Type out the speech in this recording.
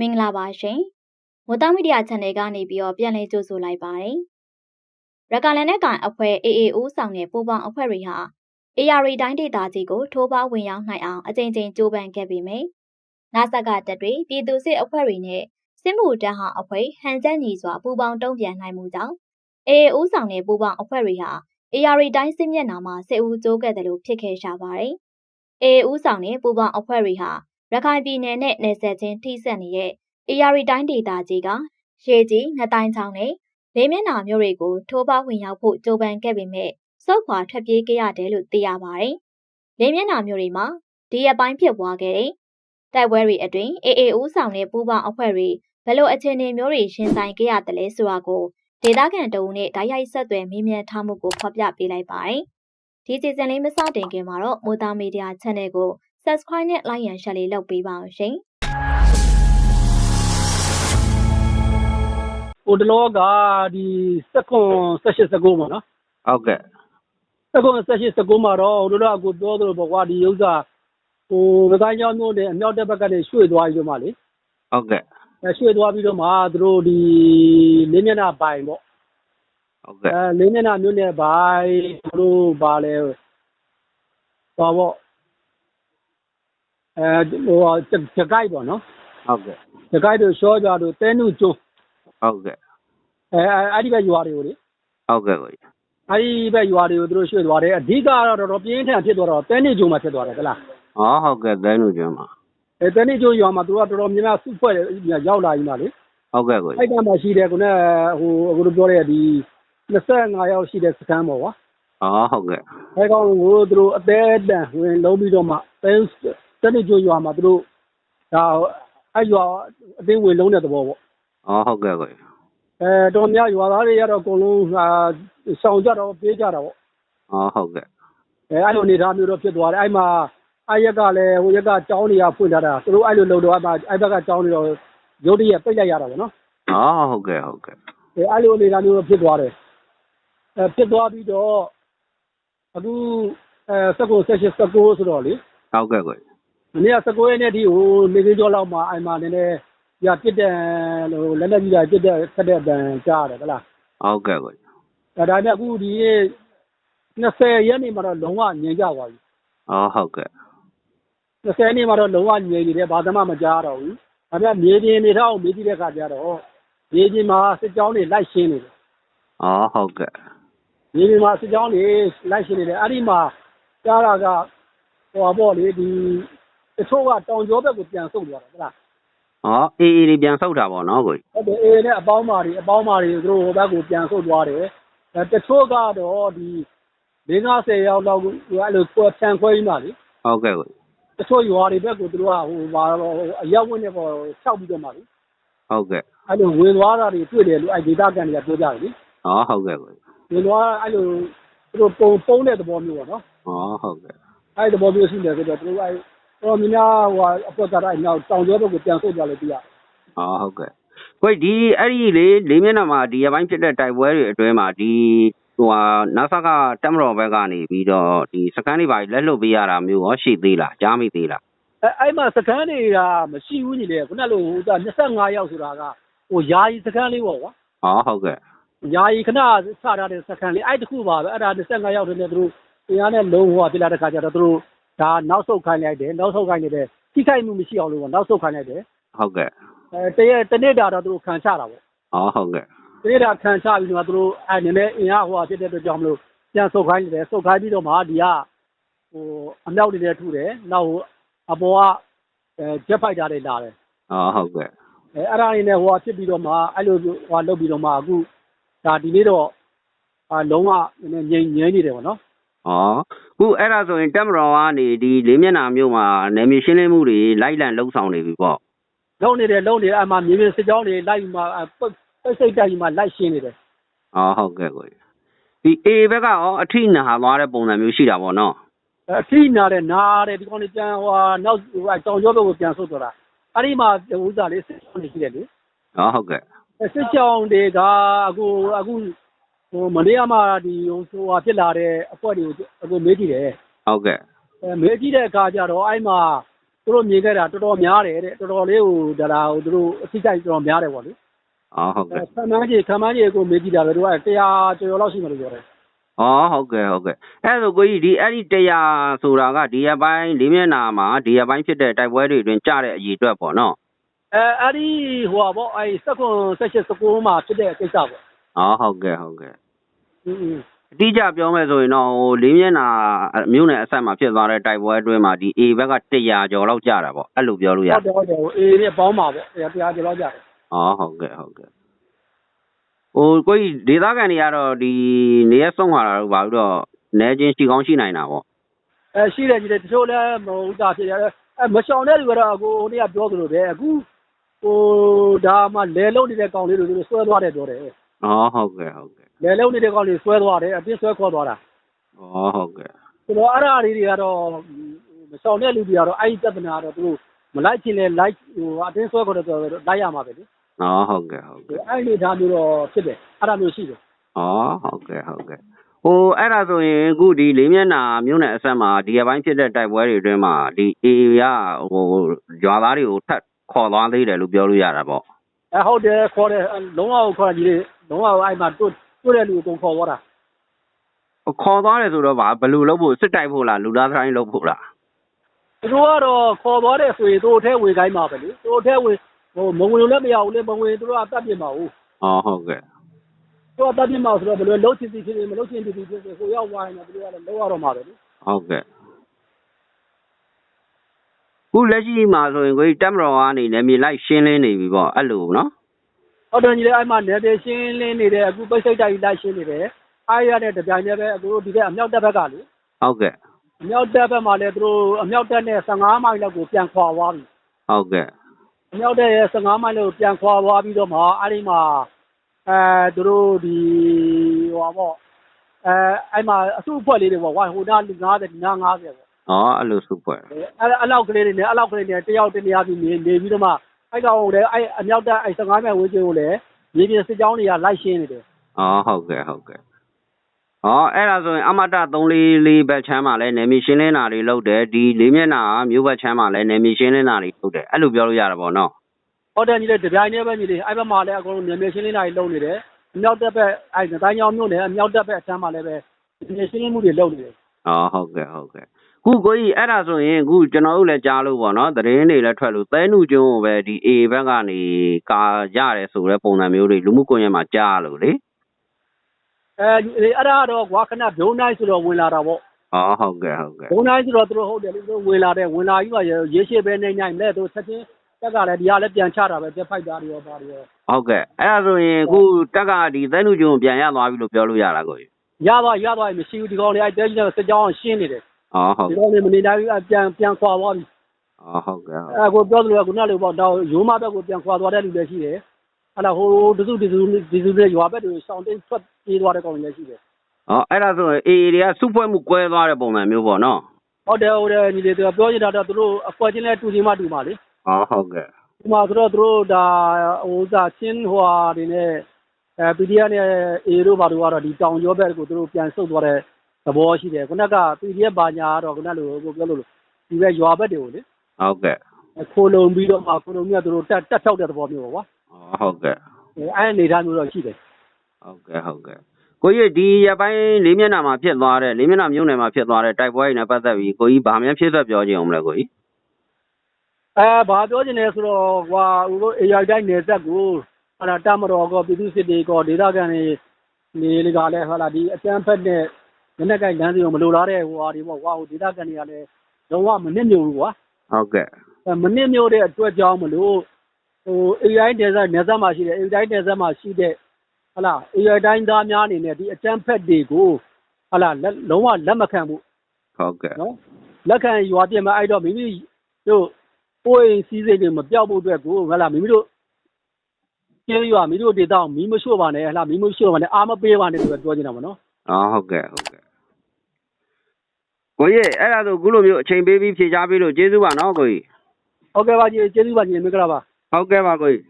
မင်္ဂလာပါရှင်။မိုးသားမီဒီယာ channel ကနေပြီးတော့ပြန်လည်ကြိုဆိုလိုက်ပါတယ်။ရကလန်နဲ့ကန်အဖွဲ့ AAO ဆောင်တဲ့ပူပေါင်းအဖွဲ့တွေဟာ AR တိုင်းဒေသကြီးကိုထိုးပေါဝင်ရောက်နိုင်အောင်အကြိမ်ကြိမ်ကြိုးပမ်းခဲ့ပေမယ့်နာဆက်ကတပ်တွေပြည်သူစစ်အဖွဲ့တွေနဲ့စစ်မှုတန်းဟာအဖွဲ့ဟန်ချက်ညီစွာပူပေါင်းတုံ့ပြန်နိုင်မှုကြောင့် AAO ဆောင်တဲ့ပူပေါင်းအဖွဲ့တွေဟာ AR တိုင်းစစ်မျက်နှာမှာစစ်ဦးကျိုးခဲ့တယ်လို့ဖြစ်ခဲ့ရှာပါတယ်။ AAO ဆောင်တဲ့ပူပေါင်းအဖွဲ့တွေဟာ ရခိုင်ပြည်နယ်နဲ့နယ်စပ်ချင်းထိစပ်နေတဲ့ AR တိုင်းဒေသကြီးကရေကြီးငတိုင်းချောင်းနဲ့လေးမျက်နှာမြို့တွေကိုထိုးပေါဝင်ရောက်ဖို့ကြိုးပမ်းခဲ့ပေမဲ့စော့ခွာထွက်ပြေးခဲ့ရတယ်လို့သိရပါတယ်။လေးမျက်နှာမြို့တွေမှာဒီအပိုင်းဖြစ်ပွားခဲ့တဲ့တိုက်ပွဲတွေအတွင်း AAO ဆောင်တဲ့ပူပေါင်းအဖွဲ့တွေဘယ်လိုအခြေအနေမျိုးတွေရှင်ဆိုင်ခဲ့ရတယ်လဲဆိုတာကိုဒေသခံတအုပ်နဲ့ဓာတ်ရိုက်ဆက်သွယ်မေးမြန်းထားမှုကိုဖော်ပြပေးလိုက်ပါတယ်။ဒီစီဇန်လေးမစတင်ခင်မှာတော့မိုးသားမီဒီယာ channel ကို subscribe နဲ့ like ရန် share လေးလုပ်ပေးပါအောင်ရှင်။ဟိုတလောကဒီစက်ကွန်18 19ပေါ့နော်ဟုတ်ကဲ့စက်ကွန်18 19မှာတော့ဟိုလိုတော့ကိုပြောသလိုပေါ့ကွာဒီဥစ္စာဟိုမကိုင်းကျောင်းမျိုးနဲ့အမြောက်တက်ဘက်ကနေရွှေ့သွားပြီးတော့မှလေဟုတ်ကဲ့အဲရွှေ့သွားပြီးတော့မှသူတို့ဒီလေးမျက်နှာပိုင်ပေါ့ဟုတ်ကဲ့အဲလေးမျက်နှာမျိုးနဲ့ပိုင်သူတို့ပါလဲဟောပေါ့ အဲဟိုကြကြိုက်ပေါ့နော်ဟုတ်ကဲ့ကြိုက်တို့ရှောကြတို့တဲနုကျွန်းဟုတ်ကဲ့အဲအဲ့ဒီဘက်ရွာတွေကိုလေဟုတ်ကဲ့ကိုကြီးအဲ့ဒီဘက်ရွာတွေကိုသူတို့ရွှေ့သွားတယ်အဓိကတော့တော်တော်ပြင်းထန်ဖြစ်သွားတော့တဲနေကျုံမှာဖြစ်သွားတယ်ဟလားဟောဟုတ်ကဲ့သဲလူကျွန်းမှာအဲတဲနေကျုံရွာမှာသူကတော်တော်များများစုဖွဲ့ရောက်လာပြီးမှလေဟုတ်ကဲ့ကိုအဲ့ကြီးကမှရှိတယ်ခုနကဟိုအခုတို့ပြောတဲ့ဒီ25ရောက်ရှိတဲ့စခန်းပေါ့ကွာဟောဟုတ်ကဲ့အဲကောင်ကိုသူတို့အသေးအတန်ဝင်လုံးပြီးတော့မှတဲ တဲနေကျုံရွာမှာသူတို့ဒါအဲ့ရွာအသိဝင်လုံးတဲ့သဘောပေါ့ဟောဟုတ်ကဲ့ကိုကြီးအဲတော်များရွာသားတွေကတော့အကုန်လုံးဟာဆောင်ကြတော့ပြေးကြတာပေါ့ဟောဟုတ်ကဲ့အဲအဲ့လိုအနေထားမျိုးတော့ဖြစ်သွားတယ်အဲ့မှာအဲ့ရက်ကလည်းဟိုရက်ကကြောင်းတွေကဖွင့်ထားတာသူတို့အဲ့လိုလုပ်တော့အဲ့မှာအဲ့ဘက်ကကြောင်းတွေတော့ရုတ်တရက်ပိတ်လိုက်ရတာပေါ့နော်ဟောဟုတ်ကဲ့ဟုတ်ကဲ့အဲအဲ့လိုအနေထားမျိုးတော့ဖြစ်သွားတယ်အဲဖြစ်သွားပြီးတော့အခုအဲစက်ကိုဆက်ရှစ်စက်ကိုဆိုတော့လေဟုတ်ကဲ့ကိုကြီး မနေ့ကစက်ကိုရဲ့နေ့ဒီဟိုနေကြီးကျော်လောက်မှာအဲ့မှာနည်းနည်းပြပြစ်တဲ့ဟိုလက်လက်ကြီးတာပြစ်တဲ့ဆက်တဲ့အတန်ကြားရတယ်ဟလားဟုတ်ကဲ့ကိုကြီးအဲဒါနဲ့အခုဒီ20ရက်နေ့မှာတော့လုံးဝငြိမ်ကြသွားပြီဟောဟုတ်ကဲ့20နှစ်မှာတော့လုံးဝငြိမ်နေတယ်ဘာမှမကြားတော့ဘူး။ဒါပေမဲ့မြေပြင်နေတော့မြေကြီးတဲ့ခါကျတော့မြေပြင်မှာစစ်ကြောင်းတွေလိုက်ရှင်းနေတယ်ဟောဟုတ်ကဲ့။မြေပြင်မှာစစ်ကြောင်းတွေလိုက်ရှင်းနေတယ်။အဲ့ဒီမှာကြားတာကဟိုပါပေါ့လေဒီ တချို့ကတောင်ကျောဘက်ကိုပြန်ဆုတ်သွားတယ်ဟုတ်လားဟောအေးအေးလေးပြန်ဆုတ်တာပေါ့နော်ကိုကြီး။ဟုတ်တယ်အေးနဲ့အပေါင်းမာတွေအပေါင်းမာတွေသူတို့ဟိုဘက်ကိုပြန်ဆုတ်သွားတယ်။အဲတချို့ကတော့ဒီ50ရောက်လောက်အဲ့လိုကွယ်ဆန်ခွဲပြီးမှလေဟုတ်ကဲ့ကိုကြီးတချို့ရွာတွေဘက်ကိုသူတို့ကဟိုပါတော့အရောက်ဝင်နေပေါ်၆ပြီးတော့မှလေဟုတ်ကဲ့အဲ့လိုဝင်သွားတာတွေတွေ့တယ်လို့အဲ့ဒေတာကန်တွေကပြောကြတယ်လေဟောဟုတ်ကဲ့ကိုကြီးဝင်သွားအဲ့လိုသူတို့ပုံပုံတဲ့သဘောမျိုးပေါ့နော်ဟောဟုတ်ကဲ့အဲ့ဒီသဘောမျိုးရှိတယ်ဆိုတော့သူတို့အဲ့ တော့မြများဟိုအပေါ်ကတိုင်းနောက်တောင်ကျောဘက်ကိုပြန်ဆုတ်ကြလို့ပြရဟောဟုတ်ကဲ့ကိုကြီးဒီအဲ့ဒီလေလေးမျက်နှာမှာဒီအပိုင်းဖြစ်တဲ့တိုက်ပွဲတွေအတွင်းမှာဒီဟိုဟာနာဆာကတက်မတော်ဘက်ကနေပြီးတော့ဒီစကန်တွေပါလက်လွတ်ပေးရတာမျိုးရောရှိသေးလားကြားမိသေးလားအဲ့အဲ့မှာစကန်းတွေကမရှိဘူးညီလေခုနကလိုဟိုက25ရောက်ဆိုတာကဟိုယာယီစကန်းလေးပေါ့ကွာဟောဟုတ်ကဲ့ယာယီခဏစထားတဲ့စကန်းလေးအဲ့တခုပါပဲအဲ့ဒါ25ရောက်တဲ့သူတို့တရားနဲ့လုံးဟိုပြလာတဲ့ခါကျတော့သူတို့ ဒါနောက်ဆုတ်ခိုင်းလိုက်တယ်နောက်ဆုတ်ခိုင်းနေတယ်ထိခိုက်မှုမရှိအောင်လို့ပေါ့နောက်ဆုတ်ခိုင်းလိုက်တယ်ဟုတ်ကဲ့အဲတရက်တနေ့တာတော့သူတို့ခံချတာပေါ့ဟောဟုတ်ကဲ့တနေ့တာခံချပြီးတော့သူတို့အဲနည်းနည်းအင်အားဟိုဟာဖြစ်တဲ့အတွက်ကြောင့်မလို့ပြန်ဆုတ်ခိုင်းတယ်ဆုတ်ခိုင်းပြီးတော့မှဒီကဟိုအမြောက်တွေလည်းထုတယ်နောက်ဟိုအပေါ်ကအဲဂျက်ဖိုက်တာတွေလာတယ်ဟောဟုတ်ကဲ့အဲအဲ့ဒါတွေနဲ့ဟိုဟာဖြစ်ပြီးတော့မှအဲ့လိုဟိုဟာလုပ်ပြီးတော့မှအခုဒါဒီနေ့တော့အာလုံးဝနည်းနည်းငြိမ်ငြိမ်နေတယ်ပေါ့နော်။ဩ ခုအဲ့ဒါဆိုရင်တက်မတော်ကနေဒီလေးမျက်နှာမျိုးမှာနယ်မြေရှင်းလင်းမှုတွေလိုက်လံလှုပ်ဆောင်နေပြီပေါ့လုံးနေတယ်လုံးနေတယ်အမှမြေပြင်စစ်ကြောင်းတွေလိုက်ပြီးမှအဲပိတ်ပိတ်စိတ်တိုက်ပြီးမှလိုက်ရှင်းနေတယ်။ဩဟုတ်ကဲ့ကို။ဒီ A ဘက်ကရောအထိနာသွားတဲ့ပုံစံမျိုးရှိတာပေါ့နော်အထိနာတယ်နာတယ်ဒီကောင်တွေပြန်ဟိုဟာနောက်ဟိုဟာတောင်ကျောဘက်ကိုပြန်ဆုတ်သွားတာအဲ့ဒီမှာဥစ္စာလေးစစ်ကြောင်းတွေရှိတယ်လေ။ဩဟုတ်ကဲ့အဲစစ်ကြောင်းတွေကအခုအခုဟို မနေ့ကမှဒီဟိုဟိုဟာဖြစ်လာတဲ့အဖွဲ့တွေကိုအခုမေးကြည့်တယ်ဟုတ်ကဲ့အဲမေးကြည့်တဲ့အခါကျတော့အဲ့မှာသူတို့မြင်ခဲ့တာတော်တော်များတယ်တဲ့တော်တော်လေးဟိုဒါဒါဟိုသူတို့အထိတိုက်တော်တော်များတယ်ပေါ့လေအော်ဟုတ်ကဲ့ခမန်းကြီးခမန်းကြီးကိုမေးကြည့်တာပဲသူက100ကျော်လောက်ရှိမှလို့ပြောတယ်အော်ဟုတ်ကဲ့ဟုတ်ကဲ့အဲ့ဒါဆိုကိုကြီးဒီအဲ့ဒီတရားဆိုတာကဒီရက်ပိုင်းလေးမျက်နှာမှာဒီရက်ပိုင်းဖြစ်တဲ့တိုက်ပွဲတွေအတွင်းကြားတဲ့အရေးအတွက်ပေါ့နော်အဲအဲ့ဒီဟိုပါပေါ့အဲစက္ကွန်16 19မှာဖြစ်တဲ့ကိစ္စပေါ့အော်ဟုတ်ကဲ့ဟုတ်ကဲ့อืม အတိအကျပြောမယ်ဆိုရင်တော့ဟိုလေးမျက်နှာမြို့နယ်အဆက်မှာဖြစ်သွားတဲ့တိုက်ပွဲအတွင်းမှာဒီ A ဘက်က100ကျော်လောက်ကြာတာပေါ့အဲ့လိုပြောလို့ရဟုတ်တယ်ဟုတ်တယ်ဟိုအေးနဲ့ပေါင်းပါပေါ့တရားကျော်လောက်ကြတယ်အော်ဟုတ်ကဲ့ဟုတ်ကဲ့ဟိုကိုကြီးဒေသခံတွေကတော့ဒီနေရက်ဆုံးသွားတာတော့ဘာလို့တော့နဲချင်းရှိကောင်းရှိနိုင်တာပေါ့အဲရှိတယ်ကြီးတယ်တချို့လည်းမဟုတ်တာဖြစ်ရတယ်အဲမရှောင်တဲ့လူကတော့အခုဟိုနေ့ကပြောသလိုပဲအခုဟိုဒါမှလဲလုံးနေတဲ့ကောင်လေးတွေသူဆွဲသွားတယ်ပြောတယ်အော်ဟုတ်ကဲ့ဟုတ်ကဲ့ လဲလုံးနေတဲ့ကောင်လေးဆွဲသွားတယ်အပြစ်ဆွဲခေါ်သွားတာအော်ဟုတ်ကဲ့ဆိုတော့အဲ့ဒါလေးတွေကတော့မရှောင်တဲ့လူတွေကတော့အဲ့ဒီပြဿနာတော့သူတို့မလိုက်ချင်လဲလိုက်ဟိုအတင်းဆွဲခေါ်တယ်ဆိုတော့လိုက်ရမှာပဲလေအော်ဟုတ်ကဲ့ဟုတ်ကဲ့အဲ့ဒီဒါမျိုးတော့ဖြစ်တယ်အဲ့ဒါမျိုးရှိတယ်အော်ဟုတ်ကဲ့ဟုတ်ကဲ့ဟိုအဲ့ဒါဆိုရင်အခုဒီလေးမျက်နှာမြို့နယ်အဆက်မှာဒီရက်ပိုင်းဖြစ်တဲ့တိုက်ပွဲတွေအတွင်းမှာဒီ A ကဟိုရွာသားတွေကိုထပ်ခေါ်သွားသေးတယ်လို့ပြောလို့ရတာပေါ့အဲဟုတ်တယ်ခေါ်တယ်လုံးဝခေါ်တယ်ကြီးလေလုံးဝအဲ့မှာတွတ် တွတ်တဲ့လူကိုခေါ်သွားတာခေါ်သွားတယ်ဆိုတော့ဗာဘယ်လိုလုပ်ဖို့စစ်တိုက်ဖို့လားလူသားတိုင်းလုပ်ဖို့လားသူတို့ကတော့ခေါ်သွားတယ်ဆိုရင်သူတို့ထဲဝင်ခိုင်းမှာပဲလေသူတို့ထဲဝင်ဟိုမဝင်လို့လည်းမရဘူးလေမဝင်သူတို့ကတတ်ပြစ်မှာဟုတ်အော်ဟုတ်ကဲ့သူတို့ကတတ်ပြစ်မှာဆိုတော့ဘယ်လိုလှုပ်ချင်စီဖြစ်နေမလှုပ်ချင်စီဖြစ်နေကိုရောက်သွားရင်တော့သူတို့ကလည်းလောက်ရတော့မှာပဲလေဟုတ်ကဲ့ခုလက်ရှိမှာဆိုရင်ကိုကြီးတက်မတော်ကနေနေမြေလိုက်ရှင်းလင်းနေပြီပေါ့အဲ့လိုနော် ဟုတ်တယ်ကြီးလေအဲ့မှာနေတယ်ရှင်းလင်းနေတယ်အခုပိတ်စိတ်တိုက်လိုက်ရှင်းနေတယ်အားရတဲ့တပြိုင်တည်းပဲအခုတို့ဒီကအမြောက်တက်ဘက်ကလေဟုတ်ကဲ့အမြောက်တက်ဘက်မှာလည်းသူတို့အမြောက်တက်နဲ့15မိုင်လောက်ကိုပြန်ခွာသွားပြီဟုတ်ကဲ့အမြောက်တက်ရဲ့15မိုင်လောက်ကိုပြန်ခွာသွားပြီးတော့မှအဲ့ဒီမှာအဲသူတို့ဒီဟိုပါပေါ့အဲအဲ့မှာအစုအဖွဲ့လေးတွေပေါ့ဝိုင်းဟိုနာ50ဒီနာ50ပေါ့အော်အဲ့လိုစုဖွဲ့အဲ့အဲ့လောက်ကလေးတွေနဲ့အဲ့လောက်ကလေးတွေတယောက်တနေရာပြီးနေနေပြီးတော့မှ အဲ့ကောင်ကိုလည်းအဲ့အမြောက်တက်အဲ့15မိုင်ဝန်းကျင်ကိုလည်းမြေပြင်စစ်ကြောင်းတွေကလိုက်ရှင်းနေတယ်အော်ဟုတ်ကဲ့ဟုတ်ကဲ့ဟောအဲ့ဒါဆိုရင်အမတ344ဘက်ချမ်းမှာလည်းနေမြေရှင်းလင်းတာတွေလုပ်တယ်ဒီလေးမျက်နှာမြို့ဘက်ချမ်းမှာလည်းနေမြေရှင်းလင်းတာတွေလုပ်တယ်အဲ့လိုပြောလို့ရတာပေါ့နော်ဟုတ်တယ်ညီလေးတပြိုင်တည်းပဲညီလေးအဲ့ဘက်မှာလည်းအကုန်လုံးမြေပြင်ရှင်းလင်းတာတွေလုပ်နေတယ်အမြောက်တက်ဘက်အဲ့တိုင်းကြောင်မြို့နယ်အမြောက်တက်ဘက်အချမ်းမှာလည်းပဲမြေပြင်ရှင်းလင်းမှုတွေလုပ်နေတယ်အော်ဟုတ်ကဲ့ဟုတ်ကဲ့ ခုကိုကြီးအဲ့ဒါဆိုရင်အခုကျွန်တော်တို့လည်းကြားလို့ပေါ့နော်သတင်းတွေလည်းထွက်လို့သဲနုကျွန်းကိုပဲဒီ A ဘက်ကနေကာရတယ်ဆိုတဲ့ပုံစံမျိုးတွေလူမှုကွန်ရက်မှာကြားလို့လေအဲအဲ့ဒါတော့ကွာခဏဘုံတိုင်းဆိုတော့ဝင်လာတာပေါ့အော်ဟုတ်ကဲ့ဟုတ်ကဲ့ဘုံတိုင်းဆိုတော့သူတို့ဟုတ်တယ်လူတို့ဝင်လာတယ်ဝင်လာပြီးတော့ရေရှည်ပဲနေနိုင်လဲသူချက်ချင်းတက်ကလည်းဒီကလည်းပြန်ချတာပဲပြဖိုက်တာတွေရောပါတွေရောဟုတ်ကဲ့အဲ့ဒါဆိုရင်အခုတက်ကဒီသဲနုကျွန်းကိုပြန်ရသွားပြီလို့ပြောလို့ရတာကိုကြီးရသွားရသွားမရှိဘူးဒီကောင်လေးအဲ့တဲကြီးကစကြောင်းရှင်းနေတယ် အော်ဟုတ်ဒီကဲ့ကောင်လေးမနေနိုင်ဘူးပြန်ပြန်ခွာသွားပြီအော်ဟုတ်ကဲ့ဟုတ်အဲကိုပြောသလိုကခုနလိုပေါ့တော့ရိုးမဘက်ကိုပြန်ခွာသွားတဲ့လူလည်းရှိတယ်အဲ့ဒါဟိုတစုတစုဒီစုတွေရွာဘက်တွေရှောင်းတိတ်ထွက်ပြေးသွားတဲ့ကောင်လည်းရှိတယ်အော်အဲ့ဒါဆိုရင် A တွေကစုဖွဲ့မှုကွဲသွားတဲ့ပုံစံမျိုးပေါ့နော်ဟုတ်တယ်ဟုတ်တယ်ညီလေးတို့ပြောနေတာတော့သူတို့အကွက်ချင်းလဲတူချင်းမှတူပါလေအော်ဟုတ်ကဲ့ဒီမှာဆိုတော့သူတို့ဒါဟိုသာချင်းဟွာတွေနဲ့အဲ PDF နဲ့ A တို့ဘာတို့ကတော့ဒီတောင်ကျောဘက်ကိုသူတို့ပြန်ဆုတ်သွားတဲ့ သဘောရှိတယ်ခုနက PDF ဘာညာကတော့ခုနလိုကိုပြောလို့ဒီဘက်ရွာဘက်တွေကိုလေဟုတ်ကဲ့ခိုးလုံပြီးတော့မှခိုးလုံပြီးတော့သူတို့တက်တက်ဖြောက်တဲ့သဘောမျိုးပေါ့ကွာအော်ဟုတ်ကဲ့အဲအဲ့အနေထားမျိုးတော့ရှိတယ်ဟုတ်ကဲ့ဟုတ်ကဲ့ကိုကြီးဒီရပိုင်းလေးမျက်နှာမှာဖြစ်သွားတဲ့လေးမျက်နှာမြို့နယ်မှာဖြစ်သွားတဲ့တိုက်ပွဲတွေနဲ့ပတ်သက်ပြီးကိုကြီးဗာမြန်ဖြစ်သက်ပြောခြင်းအောင်မလဲကိုကြီးအဲဘာပြောချင်လဲဆိုတော့ဟွာဦးတို့ AI တိုင်းနယ်ဆက်ကိုအဲ့ဒါတမတော်ကောပြည်သူစစ်တေကောဒေသခံတွေနေလေကလည်းဟာလာဒီအကျန်းဖက်နဲ့ နက်နက်ကိုင်လမ်းစီကိုမလိုလားတဲ့ဟိုဟာဒီပေါ့ကွာဟိုဒေသခံတွေကလည်းလုံးဝမနစ်မြို့ဘူးကွာဟုတ်ကဲ့အဲမနစ်မြို့တဲ့အတွက်ကြောင့်မလို့ဟို AI နယ်ဆက်နယ်ဆက်မှာရှိတဲ့ AI နယ်ဆက်မှာရှိတဲ့ဟာလာ AI တိုင်းသားများအနေနဲ့ဒီအကျန်းဖက်တွေကိုဟာလာလက်လုံးဝလက်မခံဘူးဟုတ်ကဲ့နော်လက်ခံရွာပြစ်မှာအဲ့တော့မိမိတို့ကိုယ်စီးစိမ်တွေမပြောက်ဖို့အတွက်ကိုဟလာမိမိတို့ကျေးရွာမိမိတို့ဒေသအောင်မီးမရှို့ပါနဲ့ဟလာမီးမရှို့ပါနဲ့အားမပေးပါနဲ့လို့ပဲပြောနေတာပါနော်အော်ဟုတ်ကဲ့ဟုတ်ကဲ့ ကိုကြီးအဲ့ဒါဆိုခုလိုမျိုးအချိန်ပေးပြီးဖြေချပေးလို့ကျေးဇူးပါနော်ကိုကြီးဟုတ်ကဲ့ပါကြီးကျေးဇူးပါကြီးမင်္ဂလာပါဟုတ်ကဲ့ပါကိုကြီး